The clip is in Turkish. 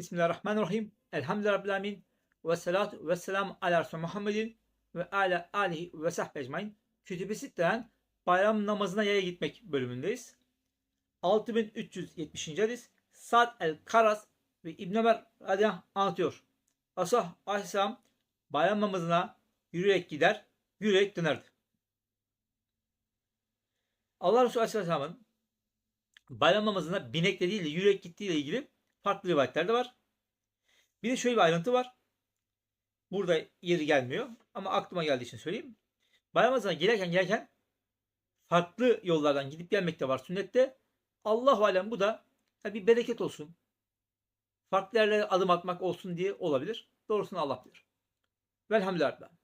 Bismillahirrahmanirrahim. Elhamdülillahi Rabbil. Ve salatu ve selam ala Resulü Muhammedin ve ala alihi ve sahbihi ecmain. Kütüb-i bayram namazına yaya gitmek bölümündeyiz. 6370. hadis Sa'd el-Karas ve İbn Ömer radıyallahu anlatıyor. Resulullah aleyhisselam bayram namazına yürüyerek gider, yürüyerek dönerdi. Allah Resulü aleyhisselamın bayram namazına binekle değil de yürüyerek gittiğiyle ilgili farklı rivayetler de var. Bir de şöyle bir ayrıntı var. Burada yeri gelmiyor ama aklıma geldiği için söyleyeyim. Bayram namazına gelirken gelirken farklı yollardan gidip gelmek de var sünnette. Allahu alem bu da bir bereket olsun. Farklı yerlere adım atmak olsun diye olabilir. Doğrusunu Allah bilir. Velhamdülillah.